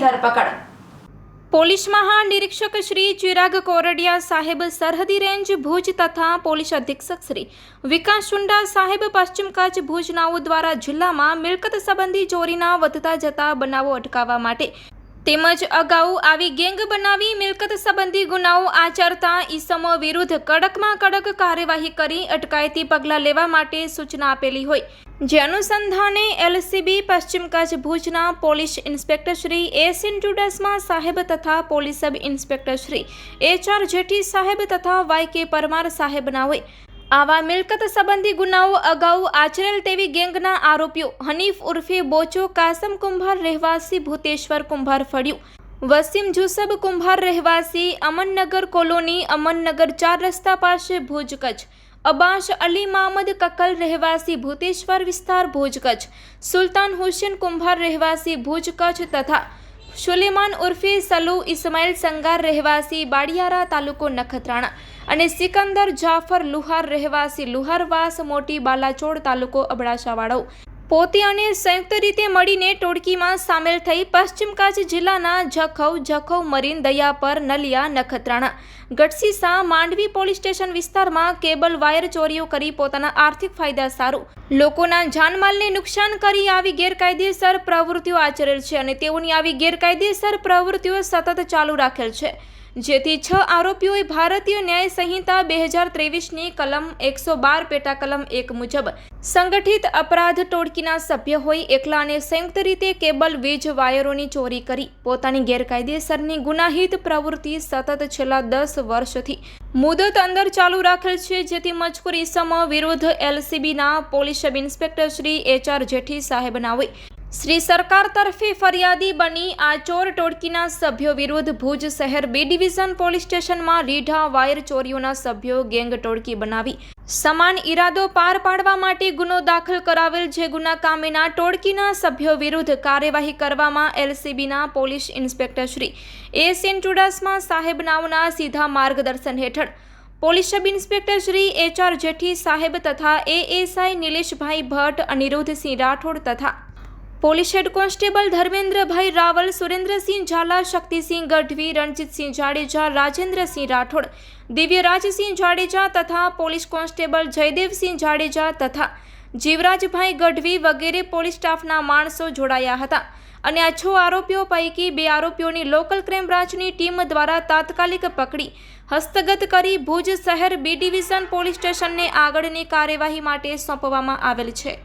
ધરપકડ. પોલીસ મહાનિરીક્ષક શ્રી ચિરાગ કોરડિયા સાહેબ સરહદી રેન્જ ભુજ તથા પોલીસ અધિક્ષક શ્રી વિકાસ ચુંડા સાહેબ પશ્ચિમ કચ્છ ભુજનાઓ દ્વારા જિલ્લામાં મિલકત સંબંધી ચોરીના વધતા જતા બનાવો અટકાવવા માટે તેમજ અગાઉ આવી ગેંગ બનાવી મિલકત સંબંધી ગુનાઓ આચરતા ઈસમો વિરુદ્ધ કડકમાં કડક કાર્યવાહી કરી અટકાયતી પગલાં લેવા માટે સૂચના આપેલી હોય. જે અનુસંધાને એલસીબી, પશ્ચિમ કચ્છ ભુજના police inspector Shri S N Chudasama સાહેબ તથા police sub inspector Shri H R Jethi સાહેબ તથા વાય કે પરમાર સાહેબના હોય. આવા મિલકત સંબંધી ગુનાઓ અગાઉ આચરેલ તેવી ગેંગના આરોપીઓ હનીફ ઉર્ફે બોચો કાસમ કુંભાર રહેવાસી ભૂતેશ્વર કુંભાર ફળ્યું. વસીમ જુસબ કુંભાર રહેવાસી અમનનગર કોલોની અમનનગર ચાર રસ્તા પાસે ભુજ કચ્છ. અબાશ અલી મામદ કકલ રહેવાસી ભૂતેશ્વર વિસ્તાર ભુજ કચ્છ. સુલતાન હુસેન કુંભાર રહેવાસી ભુજ કચ્છ તથા સુલેમાન ઉર્ફે સલુ ઇસ્માઇલ સંગાર રહેવાસી બાડિયારા તાલુકો નખત્રાણા અને સિકંદર જાફર લુહાર રહેવાસી લુહારવાસ મોટી બાલાચોડ તાલુકો અબડાસાવાળો. પોતે અને સંયુક્ત રીતે મળીને ટોળકીમાં સામેલ થઈ પશ્ચિમ કચ્છ જિલ્લાના Jakhau Jakhau, marine, Dayapar, Naliya, Nakhatrana Gadhsisa Mandvi police station વિસ્તારમાં કેબલ વાયર ચોરીઓ કરી પોતાના આર્થિક ફાયદા સારું. લોકોના જાનમાલને નુકસાન કરી આવી ગેરકાયદેસર પ્રવૃત્તિઓ આચરેલ છે અને તેઓની આવી ગેરકાયદેસર પ્રવૃત્તિઓ સતત ચાલુ રાખેલ છે. જેથી છ આરોપીઓએ ભારતીય ન્યાય સંહિતા બે હજાર ત્રેવીસની કલમ એકસો બાર પેટા કલમ એક મુજબ સંગઠિત અપરાધ ટોળકીના સભ્ય હોય એકલા અને સંયુક્ત રીતે કેબલ, વીજ, વાયરોની ચોરી કરી. પોતાની ગેરકાયદેસરની ગુનાહિત પ્રવૃત્તિ સતત છેલ્લા દસ વર્ષથી મુદત અંદર ચાલુ રાખેલ છે, જેથી મજકૂર ઇસમ વિરુદ્ધ એલસીબીના police sub inspector Shri H R Jethi સાહેબના હોય. શ્રી સરકાર તરફે ફરિયાદી બની આ ચોર ટોળકીના સભ્યો વિરુદ્ધ ભુજ શહેર બી ડિવિઝન પોલીસ સ્ટેશનમાં રીઢા વાયર ચોરીઓના સભ્યો ગેંગ ટોળકી બનાવી. સમાન ઈરાદો પાર પાડવા માટે ગુનો દાખલ કરાવેલ જે ગુના કામેના ટોળકીના સભ્યો વિરુદ્ધ કાર્યવાહી કરવામાં એલસીબીના police inspector Shri S N Chudasama સાહેબ નામના સીધા માર્ગદર્શન હેઠળ. Police sub inspector Shri H R Jethi સાહેબ તથા એએસઆઈ નિલેશભાઈ ભટ્ટ, અનિરુદ્ધસિંહ રાઠોડ તથા police head constable Dharmendrabhai Raval, Surendrasinh Zala, Shaktisinh Gadhvi, Ranjitsinh Jadeja, Rajendrasinh Rathod, Divyarajsinh Jadeja તથા પોલીસ કોન્સ્ટેબલ જયદેવસિંહ જાડેજા તથા જીવરાજભાઈ ગઢવી વગેરે પોલીસ સ્ટાફના માણસો જોડાયા હતા. અને આ છ આરોપીઓ પૈકી બે આરોપીઓની લોકલ ક્રાઇમ બ્રાન્ચની ટીમ દ્વારા તાત્કાલિક પકડી, હસ્તગત કરી ભુજ શહેર બી ડિવિઝન પોલીસ સ્ટેશનને આગળની કાર્યવાહી માટે સોંપવામાં આવેલ છે.